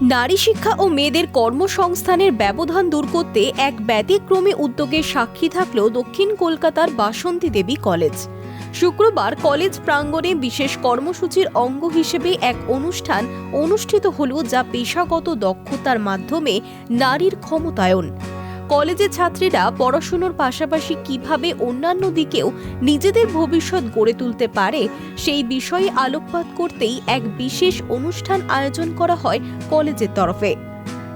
নারী শিক্ষা ও মেয়েদের কর্মসংস্থানের ব্যবধান দূর করতে এক ব্যতিক্রমী উদ্যোগের সাক্ষী থাকল দক্ষিণ কলকাতার বাসন্তী দেবী কলেজ। শুক্রবার কলেজ প্রাঙ্গণে বিশেষ কর্মসূচির অঙ্গ হিসেবে এক অনুষ্ঠান অনুষ্ঠিত হল যা পেশাগত দক্ষতার মাধ্যমে নারীর ক্ষমতায়ন কলেজের ছাত্রীরা পড়াশুনোর পাশাপাশি কীভাবে অন্যান্য দিকেও নিজেদের ভবিষ্যৎ গড়ে তুলতে পারে, সেই বিষয়ে আলোকপাত করতেই এক বিশেষ অনুষ্ঠান আয়োজন করা হয় কলেজের তরফে।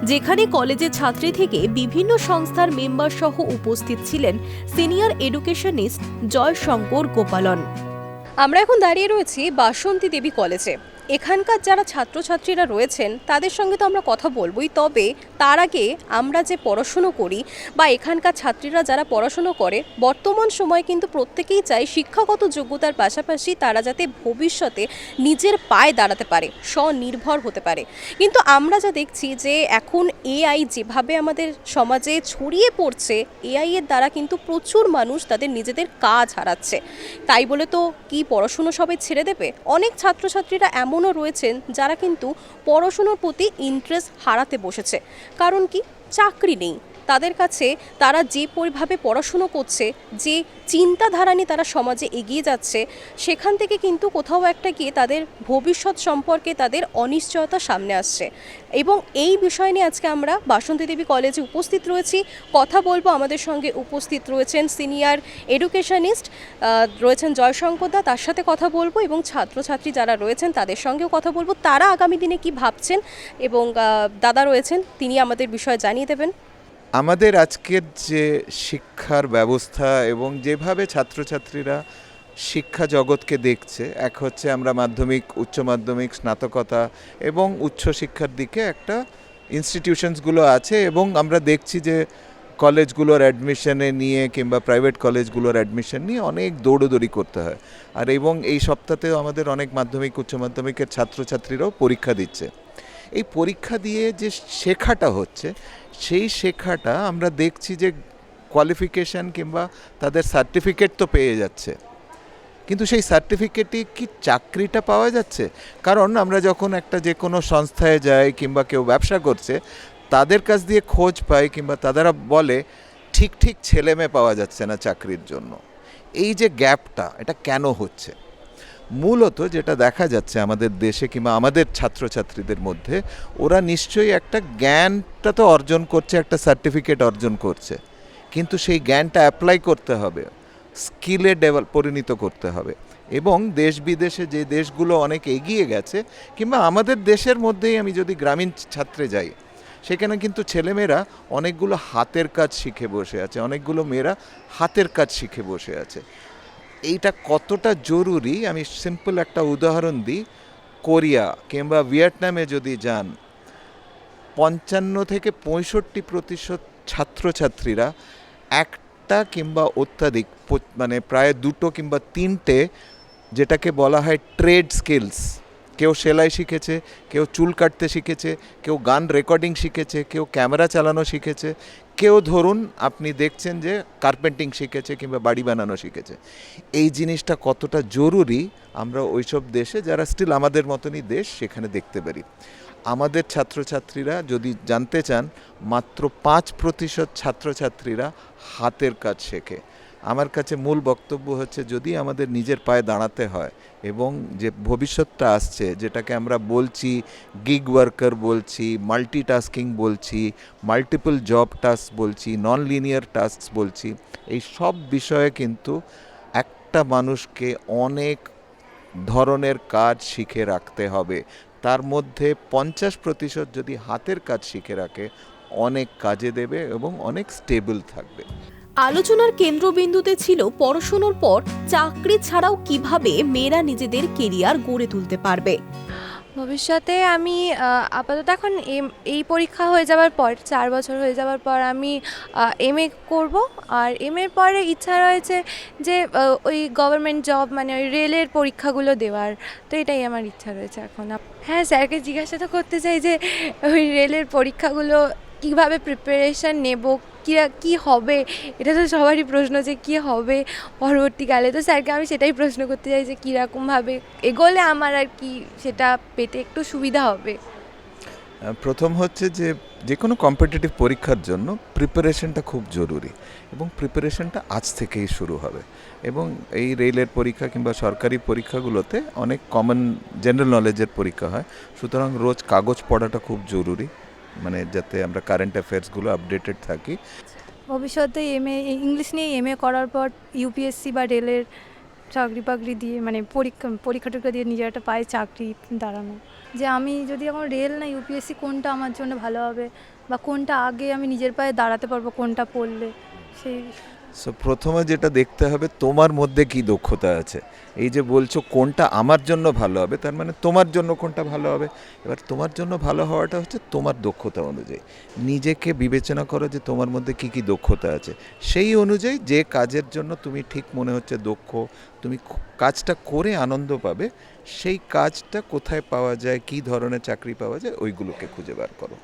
যেখানে কলেজের ছাত্রী থেকে বিভিন্ন সংস্থার মেম্বার সহ উপস্থিত ছিলেন সিনিয়র এডুকেশনিস্ট জয়শঙ্কর গোপালন। আমরা এখন দাঁড়িয়ে রয়েছি বাসন্তী দেবী কলেজে। এখানকার যারা ছাত্রছাত্রীরা রয়েছেন, তাদের সঙ্গে তো আমরা কথা বলবোই। তবে তার আগে আমরা যে পড়াশুনো করি বা এখানকার ছাত্রীরা যারা পড়াশুনো করে, বর্তমান সময়ে কিন্তু প্রত্যেকেই চায় শিক্ষাগত যোগ্যতার পাশাপাশি তারা যাতে ভবিষ্যতে নিজের পায়ে দাঁড়াতে পারে, স্বনির্ভর হতে পারে। কিন্তু আমরা যা দেখছি যে এখন এআই যেভাবে আমাদের সমাজে ছড়িয়ে পড়ছে, এআই এর দ্বারা কিন্তু প্রচুর মানুষ তাদের নিজেদের কাজ হারাচ্ছে। তাই বলে তো কি পড়াশুনো সবাই ছেড়ে দেবে? অনেক ছাত্রছাত্রীরা এমনও রয়েছেন যারা কিন্তু পড়াশুনোর প্রতি ইন্টারেস্ট হারাতে বসেছে। কারণ কি? চাকরি নেই। তাদের কাছে তারা যে পরিভাবে পড়াশুনো করছে, যে চিন্তাধারা নিয়ে তারা সমাজে এগিয়ে যাচ্ছে, সেখান থেকে কিন্তু কোথাও একটা গিয়ে তাদের ভবিষ্যৎ সম্পর্কে তাদের অনিশ্চয়তা সামনে আসছে। এবং এই বিষয় নিয়ে আজকে আমরা বাসন্তী দেবী কলেজে উপস্থিত রয়েছি। কথা বলব আমাদের সঙ্গে উপস্থিত রয়েছেন সিনিয়র এডুকেশনিস্ট রয়েছেন জয়শঙ্কর দা, তার সাথে কথা বলব এবং ছাত্রছাত্রী যারা রয়েছেন তাদের সঙ্গেও কথা বলব। তারা আগামী দিনে কি ভাবছেন এবং দাদা রয়েছেন, তিনি আমাদের বিষয় জানিয়ে দেবেন। আমাদের আজকের যে শিক্ষার ব্যবস্থা এবং যেভাবে ছাত্রছাত্রীরা শিক্ষা জগৎকে দেখছে, এক হচ্ছে আমরা মাধ্যমিক, উচ্চ মাধ্যমিক, স্নাতকতা এবং উচ্চশিক্ষার দিকে একটা ইনস্টিটিউশনসগুলো আছে এবং আমরা দেখছি যে কলেজগুলোর অ্যাডমিশনে নিয়ে কিংবা প্রাইভেট কলেজগুলোর অ্যাডমিশন নিয়ে অনেক দৌড়োদৌড়ি করতে হয়। আর এবং এই সপ্তাহতেও আমাদের অনেক মাধ্যমিক, উচ্চ মাধ্যমিকের ছাত্রছাত্রীরাও পরীক্ষা দিচ্ছে। এই পরীক্ষা দিয়ে যে শেখাটা হচ্ছে সেই শেখাটা আমরা দেখছি যে কোয়ালিফিকেশন কিংবা তাদের সার্টিফিকেট তো পেয়ে যাচ্ছে। কিন্তু সেই সার্টিফিকেটই কি চাকরিটা পাওয়া যাচ্ছে? কারণ আমরা যখন একটা যে কোনো সংস্থায় যাই কিংবা কেউ ব্যবসা করছে, তাদের কাছ দিয়ে খোঁজ পাই কিংবা তারা বলে, ঠিক ঠিক ছেলে মেয়ে পাওয়া যাচ্ছে না চাকরির জন্য। এই যে গ্যাপটা এটা কেন হচ্ছে? মূলত যেটা দেখা যাচ্ছে আমাদের দেশে কিংবা আমাদের ছাত্রছাত্রীদের মধ্যে, ওরা নিশ্চয়ই একটা জ্ঞানটা তো অর্জন করছে, একটা সার্টিফিকেট অর্জন করছে। কিন্তু সেই জ্ঞানটা অ্যাপ্লাই করতে হবে স্কিলে ডেভেল পরিণত করতে হবে। এবং দেশ বিদেশে যে দেশগুলো অনেক এগিয়ে গেছে, কিংবা আমাদের দেশের মধ্যেই আমি যদি গ্রামীণ ছাত্রে যাই, সেখানে কিন্তু ছেলেমেয়েরা অনেকগুলো হাতের কাজ শিখে বসে আছে, অনেকগুলো মেয়েরা হাতের কাজ শিখে বসে আছে। এইটা কতটা জরুরি? আমি সিম্পল একটা উদাহরণ দিই। কোরিয়া কিংবা ভিয়েতনামে যদি যান, পঞ্চান্ন থেকে পঁয়ষট্টি প্রতিশত ছাত্রছাত্রীরা একটা কিংবা অত্যাধিক মানে প্রায় দুটো কিংবা তিনটে যেটাকে বলা হয় ট্রেড স্কিলস কেউ সেলাই শিখেছে, কেউ চুল কাটতে শিখেছে, কেউ গান রেকর্ডিং শিখেছে, কেউ ক্যামেরা চালানো শিখেছে কেউ ধরুন আপনি দেখছেন যে কার্পেন্টিং শিখেছে কিংবা বাড়ি বানানো শিখেছে, এই জিনিসটা কতটা জরুরি আমরা ওইসব দেশে যারা স্টিল আমাদের মতনই দেশ সেখানে দেখতে পারি। আমাদের ছাত্রছাত্রীরা যদি জানতে চান, মাত্র পাঁচ প্রতিশত ছাত্রছাত্রীরা হাতের কাজ শেখে। আমার কাছে মূল বক্তব্য হচ্ছে, যদি আমাদের নিজের পায়ে দাঁড়াতে হয় এবং যে ভবিষ্যৎটা আসছে, যেটাকে আমরা বলছি গিগ ওয়ার্কার বলছি মাল্টিটাস্কিং বলছি মাল্টিপল জব টাস্ক বলছি নন লিনিয়ার টাস্ক বলছি, এই সব বিষয়ে কিন্তু একটা মানুষকে অনেক ধরনের কাজ শিখে রাখতে হবে। তার মধ্যে পঞ্চাশ প্রতিশত যদি হাতের কাজ শিখে রাখে, অনেক কাজে দেবে এবং অনেক স্টেবল থাকবে। আলোচনার কেন্দ্রবিন্দুতে ছিল পড়াশোনার পর চাকরি ছাড়াও কীভাবে মেয়েরা নিজেদের কেরিয়ার গড়ে তুলতে পারবে। ভবিষ্যতে আমি আপাতত এখন এম- এই পরীক্ষা হয়ে যাওয়ার পর, চার বছর হয়ে যাওয়ার পর আমি এম এ করব। আর এম এর পরে ইচ্ছা রয়েছে যে ওই গভর্নমেন্ট জব মানে ওই রেলের পরীক্ষাগুলো দেওয়ার। তো এটাই আমার ইচ্ছা রয়েছে এখন। হ্যাঁ স্যারকে জিজ্ঞাসা তো করতে চাই যে, ওই রেলের পরীক্ষাগুলো কীভাবে প্রিপারেশান নেব কী কী হবে? এটা তো সবারই প্রশ্ন যে কী হবে পরবর্তীকালে। তো স্যারকে আমি সেটাই প্রশ্ন করতে চাই যে কীরকমভাবে এগোলে আমার আর কি সেটা পেতে একটু সুবিধা হবে? প্রথম হচ্ছে যে যে কোনো কম্পিটিটিভ পরীক্ষার জন্য প্রিপারেশনটা খুব জরুরি এবং প্রিপারেশনটা আজ থেকেই শুরু হবে। এবং এই রেলের পরীক্ষা কিংবা সরকারি পরীক্ষাগুলোতে অনেক কমন জেনারেল নলেজের পরীক্ষা হয়। সুতরাং রোজ কাগজ পড়াটা খুব জরুরি। মানে যাতে আমরা কারেন্ট অ্যাফেয়ার্সগুলো আপডেটেড থাকি। ভবিষ্যতে এমএ ইংলিশ নিয়ে এমএ করার পর ইউপিএসসি বা রেলের চাকরি বাকরি দিয়ে মানে পরীক্ষা পরীক্ষা টরীক্ষা দিয়ে নিজের একটা পায়ে চাকরি দাঁড়ানো। যে আমি যদি এখন রেল না ইউপিএসসি কোনটা আমার জন্য ভালো হবে বা কোনটা আগে আমি নিজের পায়ে দাঁড়াতে পারব, কোনটা পড়লে, সেই সো প্রথমে যেটা দেখতে হবে, তোমার মধ্যে কি দক্ষতা আছে? এই যে বলছো কোনটা আমার জন্য ভালো হবে, তার মানে তোমার জন্য কোনটা ভালো হবে। এবার তোমার জন্য ভালো হওয়াটা হচ্ছে তোমার দক্ষতা অনুযায়ী। নিজেকে বিবেচনা করো যে তোমার মধ্যে কি কি দক্ষতা আছে। সেই অনুযায়ী যে কাজের জন্য তুমি ঠিক মনে হচ্ছে দক্ষ, তুমি কাজটা করে আনন্দ পাবে, সেই কাজটা কোথায় পাওয়া যায়, কি ধরনের চাকরি পাওয়া যায়, ওইগুলোকে খুঁজে বার করো।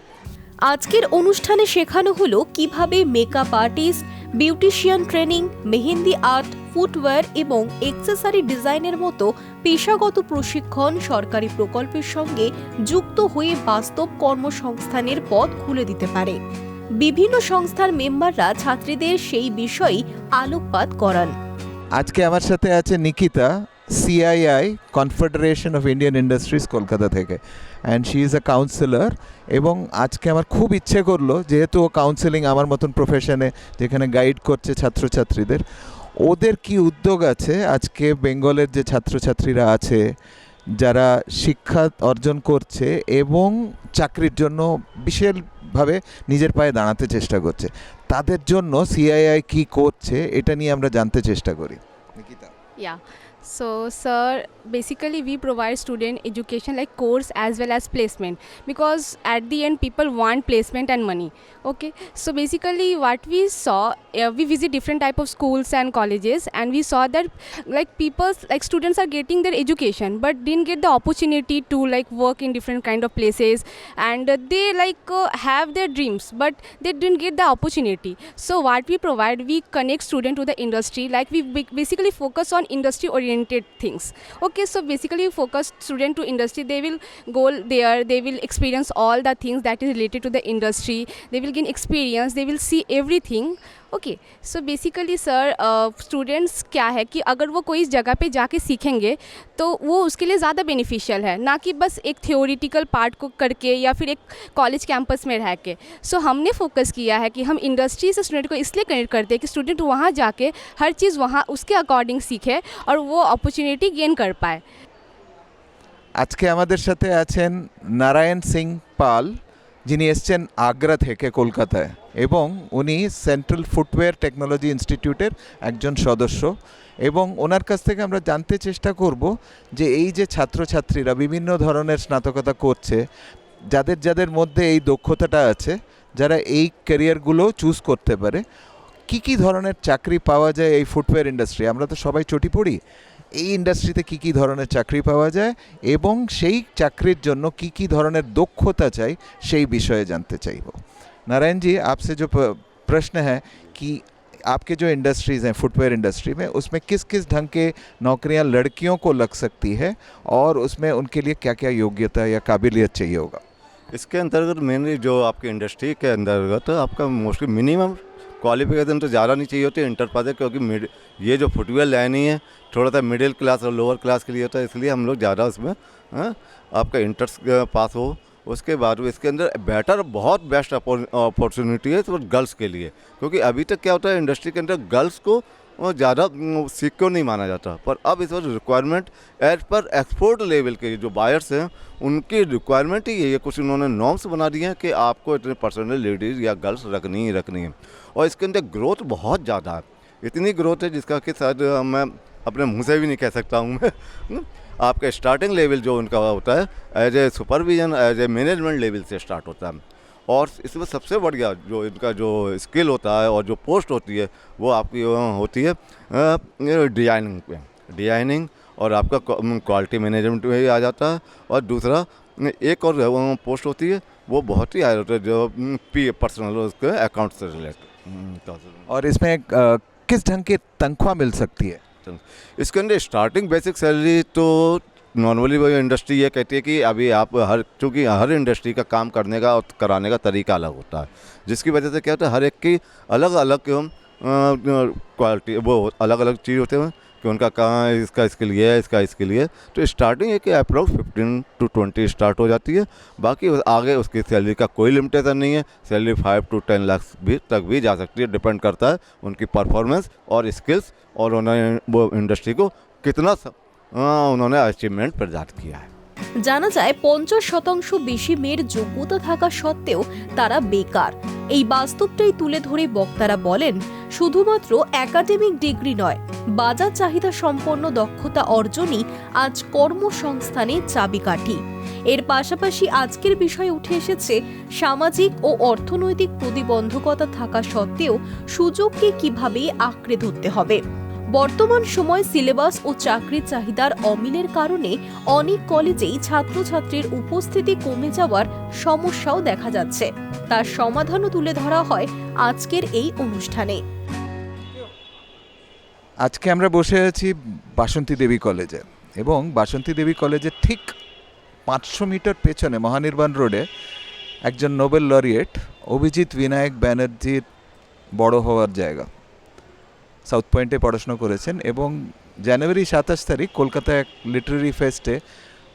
আজকের অনুষ্ঠানে শেখানো হলো কীভাবে makeup artist beautician training mehndi art footwear এবং এক্সেসারি ডিজাইনের মতো পেশাগত প্রশিক্ষণ সরকারি প্রকল্পের সঙ্গে যুক্ত হয়ে বাস্তব কর্মসংস্থানের পথ খুলে দিতে পারে। বিভিন্ন সংস্থার মেম্বাররা ছাত্রীদের সেই বিষয়েই আলোকপাত করান। আজকে আমার সাথে আছে Nikita CII Confederation of Indian Industries Kolkata থেকে. And she is a councillor এবং আজকে আমার খুব ইচ্ছে করল, যেহেতু ও কাউন্সেলিং আমার মতন প্রফেশনে যেখানে গাইড করছে ছাত্রছাত্রীদের, ওদের কি উদ্যোগ আছে? আজকে বেঙ্গলের যে ছাত্রছাত্রীরা আছে, যারা শিক্ষা অর্জন করছে এবং চাকরির জন্য বিশালভাবে নিজের পায়ে দাঁড়াতে চেষ্টা করছে, তাদের জন্য সিআইআই কি করছে, এটা নিয়ে আমরা জানতে চেষ্টা করি. So, sir, basically we provide student education like course as well as placement because at the end people want placement and money. Okay. So basically, what we saw, uh, we visit different type of schools and colleges, and we saw that like people, like students are getting their education, but didn't get the opportunity to like work in different kind of places, and uh, they like uh, have their dreams, but they didn't get the opportunity. So what we provide, we connect student to the industry. Like we basically focus on industry oriented things. Okay, so basically focus student to industry. They will go there. They will experience all the things that is related to the industry. They will gain experience. They will see everything. okay so basically sir students क्या है कि अगर वो कोई जगह पे जाके सीखेंगे तो वो उसके लिए ज़्यादा बेनिफिशियल है ना कि बस एक थियोरिटिकल पार्ट को करके या फिर एक कॉलेज कैंपस में रह के सो हमने फोकस किया है कि हम इंडस्ट्री से स्टूडेंट को इसलिए कनेक्ट करते हैं कि स्टूडेंट वहाँ जाके हर चीज़ वहाँ उसके अकॉर्डिंग सीखे और वो अपॉर्चुनिटी गेन कर पाए আজকে আমাদের সাথে আছেন নারায়ণ সিং পাল যিনি এসছেন আগ্রা থেকে কলকাতায় এবং উনি সেন্ট্রাল ফুটওয়্যার টেকনোলজি ইনস্টিটিউটের একজন সদস্য। এবং ওনার কাছ থেকে আমরা জানতে চেষ্টা করব যে এই যে ছাত্রছাত্রীরা বিভিন্ন ধরনের স্নাতকতা করছে, যাদের যাদের মধ্যে এই দক্ষতাটা আছে, যারা এই ক্যারিয়ারগুলো চুজ করতে পারে, কি কি ধরনের চাকরি পাওয়া যায় এই ফুটওয়্যার ইন্ডাস্ট্রি আমরা তো সবাই চটি পড়ি। এই ইন্ডাস্ট্রিতে কি কি ধরনের চাকরি পাওয়া যায় এবং সেই চাকরির জন্য কি কি ধরনের দক্ষতা চাই, সেই বিষয়ে জানতে চাইব। नारायण जी आपसे जो प्रश्न है कि आपके जो इंडस्ट्रीज़ हैं फुटवेयर इंडस्ट्री में उसमें किस किस ढंग के नौकरियाँ लड़कियों को लग सकती है और उसमें उनके लिए क्या क्या योग्यता या काबिलियत चाहिए होगा? इसके अंतर्गत मेनली जो आपकी इंडस्ट्री के अंतर्गत आपका मोस्टली मिनिमम क्वालिफिकेशन तो ज़्यादा नहीं चाहिए होती इंटर पास क्योंकि ये जो फुटवेयर लाइन ही है थोड़ा सा मिडिल क्लास और लोअर क्लास के लिए होता है इसलिए हम लोग ज़्यादा उसमें हाँ, आपका इंटर पास हो। उसके बाद इसके अंदर बेटर बहुत बेस्ट अपॉर्चुनिटी है तो गर्ल्स के लिए। क्योंकि अभी तक क्या होता है इंडस्ट्री के अंदर गर्ल्स को ज़्यादा सिक्योर नहीं माना जाता। पर अब इस वक्त requirement as per export level के जो बायर्स हैं, उनकी रिक्वायरमेंट ही है। कुछ उन्होंने नॉर्म्स बना दिए हैं कि आपको इतने परसेंटेज लेडीज़ या गर्ल्स रखनी ही रखनी है। और इसके अंदर ग्रोथ बहुत ज़्यादा है। इतनी ग्रोथ है जिसका कि शायद मैं अपने मुँह से भी नहीं कह सकता हूँ मैं। आपका स्टार्टिंग लेवल जो उनका होता है as a supervision as a management level से स्टार्ट होता है। और इसमें सबसे बढ़िया जो इनका जो स्किल होता है और जो पोस्ट होती है, वो आपकी होती है डिज़ाइनिंग पे। डिज़ाइनिंग और आपका क्वालिटी मैनेजमेंट में आ जाता है। और दूसरा, एक और पोस्ट होती है, वो बहुत ही हाई होता है, जो पी पर्सनल उसके अकाउंट से रिलेटेड और इसमें किस ढंग की तनख्वाह मिल सकती है? इसके अंदर स्टार्टिंग बेसिक सैलरी तो नॉर्मली वो इंडस्ट्री ये कहती है कि अभी आप हर चूँकि हर इंडस्ट्री का काम करने का और कराने का तरीका अलग होता है। जिसकी वजह से क्या होता है, हर एक की अलग अलग क्वालिटी वो अलग अलग चीज़ होते हैं। कि उनका कहाँ है इसका इसके लिए है इसका इसके लिए तो स्टार्टिंग है कि approx fifteen to twenty start हो जाती है। बाकी आगे उसकी सैलरी का कोई लिमिटेशन नहीं है। Salary five to ten lakh भी तक भी जा सकती है डिपेंड करता है उनकी परफॉर्मेंस और स्किल्स और उन्होंने वो इंडस्ट्री को कितना अ, उन्होंने अचीवमेंट प्रदान किया है। জানা যায় পঞ্চাশ শতাংশ বেশি মেয়ের যোগ্যতা থাকা সত্ত্বেও তারা বেকার। এই বাস্তবটাই তুলে ধরে বক্তারা বলেন, শুধুমাত্র একাডেমিক ডিগ্রি নয়, বাজার চাহিদা সম্পন্ন দক্ষতা অর্জনই আজ কর্মসংস্থানের চাবিকাঠি। এর পাশাপাশি আজকের বিষয়ে উঠে এসেছে, সামাজিক ও অর্থনৈতিক প্রতিবন্ধকতা থাকা সত্ত্বেও সুযোগকে কীভাবে আঁকড়ে ধরতে হবে। বর্তমান সময় সিলেবাস ও চাকরির চাহিদার অমিলের কারণে অনেক কলেজেই ছাত্রছাত্রীর উপস্থিতি কমে যাওয়ার সমস্যাও দেখা যাচ্ছে। তার সমাধানও তুলে ধরা হয় আজকের এই অনুষ্ঠানে। আজকে আমরা বসে আছি বাসন্তী দেবী কলেজে এবং বাসন্তী দেবী কলেজের ঠিক পাঁচশো মিটার পেছনে মহানির্বাণ রোডে একজন নোবেল লরিয়েট অভিজিৎ বিনায়ক ব্যানার্জির বড় হওয়ার জায়গা। সাউথ পয়েন্টে পড়াশোনা করেছেন এবং জানুয়ারি সাতাশ তারিখ কলকাতা এক লিটারেরি ফেস্টে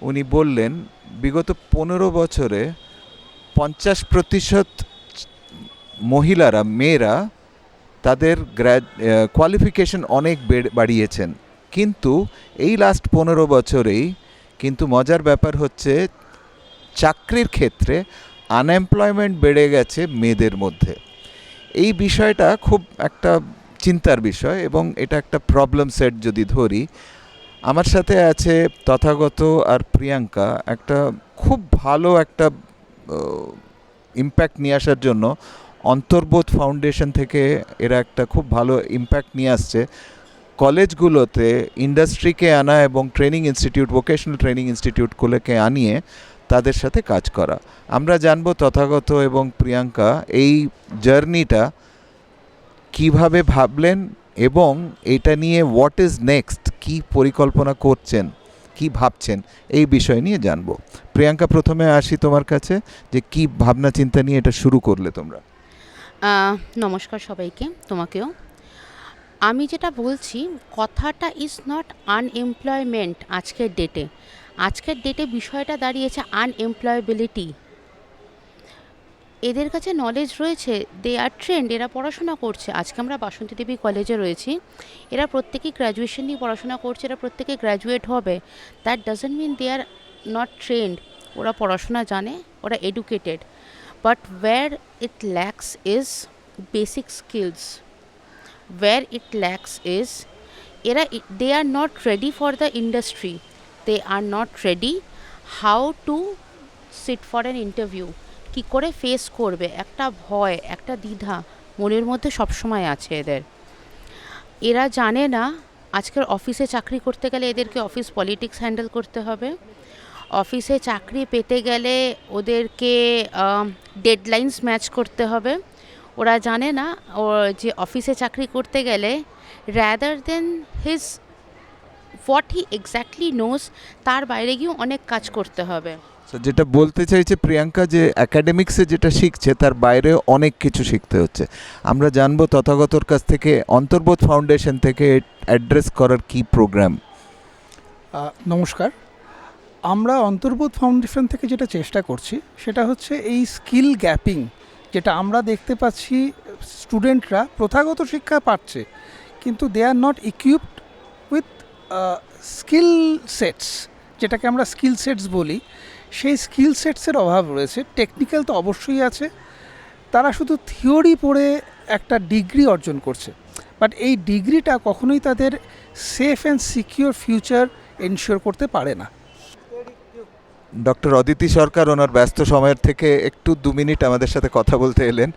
উনি বললেন, বিগত পনেরো বছরে পঞ্চাশ প্রতিশত মহিলারা, মেয়েরা তাদের গ্র্যাড কোয়ালিফিকেশন অনেক বেড়ে- বাড়িয়েছেন। কিন্তু এই লাস্ট পনেরো বছরেই কিন্তু মজার ব্যাপার হচ্ছে চাকরির ক্ষেত্রে আনএমপ্লয়মেন্ট বেড়ে গেছে মেয়েদের মধ্যে। এই বিষয়টা খুব একটা চিন্তার বিষয় এবং এটা একটা প্রবলেম সেট যদি ধরি, আমার সাথে আছে তথাগত আর প্রিয়াঙ্কা একটা খুব ভালো একটা ইম্প্যাক্ট নিয়ে আসার জন্য অন্তর্বোধ ফাউন্ডেশন থেকে এরা একটা খুব ভালো ইম্প্যাক্ট নিয়ে আসছে। কলেজগুলোতে ইন্ডাস্ট্রিকে আনা এবং ট্রেনিং ইনস্টিটিউট ভোকেশনাল ট্রেনিং ইনস্টিটিউটগুলোকে আনিয়ে তাদের সাথে কাজ করা। আমরা জানব তথাগত এবং প্রিয়াঙ্কা এই জার্নিটা কীভাবে ভাবলেন এবং এটা নিয়ে হোয়াট ইজ নেক্সট কি পরিকল্পনা করছেন, কি ভাবছেন, এই বিষয় নিয়ে জানব। প্রিয়াঙ্কা, প্রথমে আসি তোমার কাছে যে কি ভাবনা চিন্তা নিয়ে এটা শুরু করলে তোমরা? নমস্কার সবাইকে, তোমাকেও। আমি যেটা বলছি, কথাটা ইজ নট আনএমপ্লয়মেন্ট আজকের ডেটে আজকের ডেটে বিষয়টা দাঁড়িয়েছে আনএমপ্লয়েবিলিটি এদের কাছে নলেজ রয়েছে দে আর ট্রেন্ড এরা পড়াশোনা করছে। আজকে আমরা বাসন্তী দেবী কলেজে রয়েছি। এরা প্রত্যেকেই গ্র্যাজুয়েশন নিয়ে পড়াশোনা করছে, এরা প্রত্যেকে গ্র্যাজুয়েট হবে। That doesn't mean they are not trained ওরা পড়াশোনা জানে, ওরা educated but where it lacks is basic skills where it lacks is era they are not ready for the industry they are not ready how to sit for an interview কি করে face করবে? একটা ভয়, একটা দ্বিধা মনের মধ্যে সবসময় আছে এদের। এরা জানে না আজকের অফিসে চাকরি করতে গেলে এদেরকে অফিস পলিটিক্স হ্যান্ডেল করতে হবে। অফিসে চাকরি পেতে গেলে ওদেরকে ডেডলাইন্স ম্যাচ করতে হবে। ওরা জানে না ও, যে অফিসে চাকরি করতে গেলে rather than his what he exactly knows তার বাইরে গিয়েও অনেক কাজ করতে হবে। যেটা বলতে চাইছে প্রিয়াঙ্কা যে একাডেমিক্সে যেটা শিখছে, তার বাইরে অনেক কিছু শিখতে হচ্ছে। আমরা জানব তথাগতর কাছ থেকে অন্তর্বোধ ফাউন্ডেশন থেকে অ্যাড্রেস করার কি প্রোগ্রাম নমস্কার। আমরা অন্তর্বোধ ফাউন্ডেশন থেকে যেটা চেষ্টা করছি, সেটা হচ্ছে এই স্কিল গ্যাপিং যেটা আমরা দেখতে পাচ্ছি স্টুডেন্টরা প্রথাগত শিক্ষা পাচ্ছে, কিন্তু they are not equipped with skill sets যেটাকে আমরা স্কিল সেটস বলি। সেই স্কিল সেটসের অভাব রয়েছে। টেকনিক্যাল তো অবশ্যই আছে। তারা শুধু থিওরি পড়ে একটা ডিগ্রি অর্জন করছে। বাট এই ডিগ্রিটা কখনোই তাদের safe and secure future ensure করতে পারে না। ডক্টর অদিতি সরকার ওনার ব্যস্ত সময়ের থেকে একটু দু মিনিট আমাদের সাথে কথা বলতে এলেন।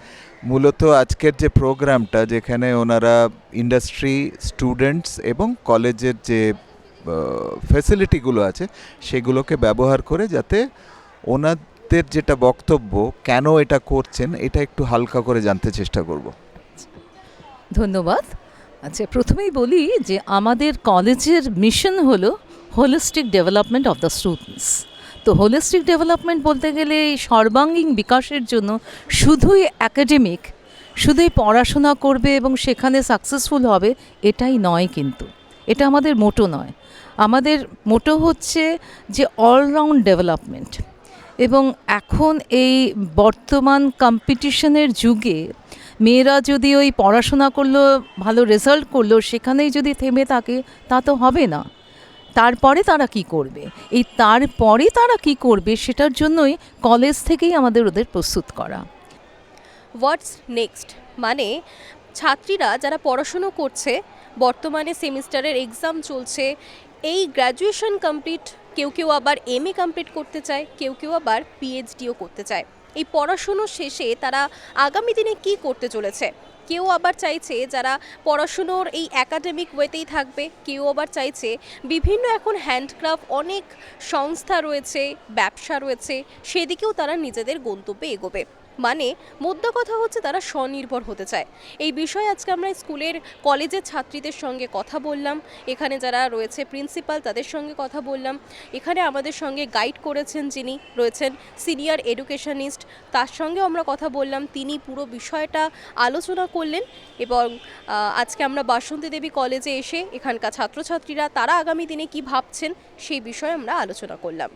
মূলত আজকের যে প্রোগ্রামটা যেখানে ওনারা ইন্ডাস্ট্রি স্টুডেন্টস এবং কলেজের যে ফেসিলিটিগুলো আছে, সেগুলোকে ব্যবহার করে যাতে ওনাদের যেটা বক্তব্য, কেন এটা করছেন, এটা একটু হালকা করে জানতে চেষ্টা করব। ধন্যবাদ। আচ্ছা প্রথমেই বলি যে আমাদের কলেজের মিশন হলো holistic development of the students তো হোলিস্টিক ডেভেলপমেন্ট বলতে গেলে এই সর্বাঙ্গীন বিকাশের জন্য শুধুই অ্যাকাডেমিক শুধুই পড়াশোনা করবে এবং সেখানে সাকসেসফুল হবে, এটাই নয় কিন্তু। এটা আমাদের মোটো নয়। আমাদের মোটো হচ্ছে যে অলরাউন্ড ডেভেলপমেন্ট এবং এখন এই বর্তমান কম্পিটিশনের যুগে মেয়েরা যদি ওই পড়াশোনা করল, ভালো রেজাল্ট করল, সেখানেই যদি থেমে থাকে, তা তো হবে না। তারপরে তারা কি করবে? এই তারপরে তারা কি করবে, সেটার জন্যই কলেজ থেকেই আমাদের ওদের প্রস্তুত করা। হোয়াটস নেক্সট মানে ছাত্রীরা যারা পড়াশুনো করছে, বর্তমানে সেমিস্টারের এক্সাম চলছে, এই গ্র্যাজুয়েশন কমপ্লিট কেউ কেউ আবার এম এ কমপ্লিট করতে চায়, কেউ কেউ আবার পিএইচডিও করতে চায়। এই পড়াশুনো শেষে তারা আগামী দিনে কি করতে চলেছে? কেউ আবার চাইছে যারা পড়াশুনোর এই একাডেমিক ওয়েতেই থাকবে, কেউ আবার চাইছে বিভিন্ন এখন হ্যান্ডক্রাফট অনেক সংস্থা রয়েছে, ব্যবসা রয়েছে, সেদিকেও তারা নিজেদের গন্তব্যে এগোবে। মানে মোদ্দা কথা হচ্ছে তারা স্বনির্ভর হতে চায়। এই বিষয়ে আজকে আমরা স্কুলের কলেজের ছাত্রীদের সঙ্গে কথা বললাম, এখানে যারা রয়েছে প্রিন্সিপাল তাদের সঙ্গে কথা বললাম, এখানে আমাদের সঙ্গে গাইড করেছেন যিনি রয়েছেন সিনিয়র এডুকেশনিস্ট, তার সঙ্গেও আমরা কথা বললাম, তিনি পুরো বিষয়টা আলোচনা করলেন এবং আজকে আমরা বাসন্তী দেবী কলেজে এসে এখানকার ছাত্রছাত্রীরা তারা আগামী দিনে কি ভাবছেন সেই বিষয়ে আমরা আলোচনা করলাম।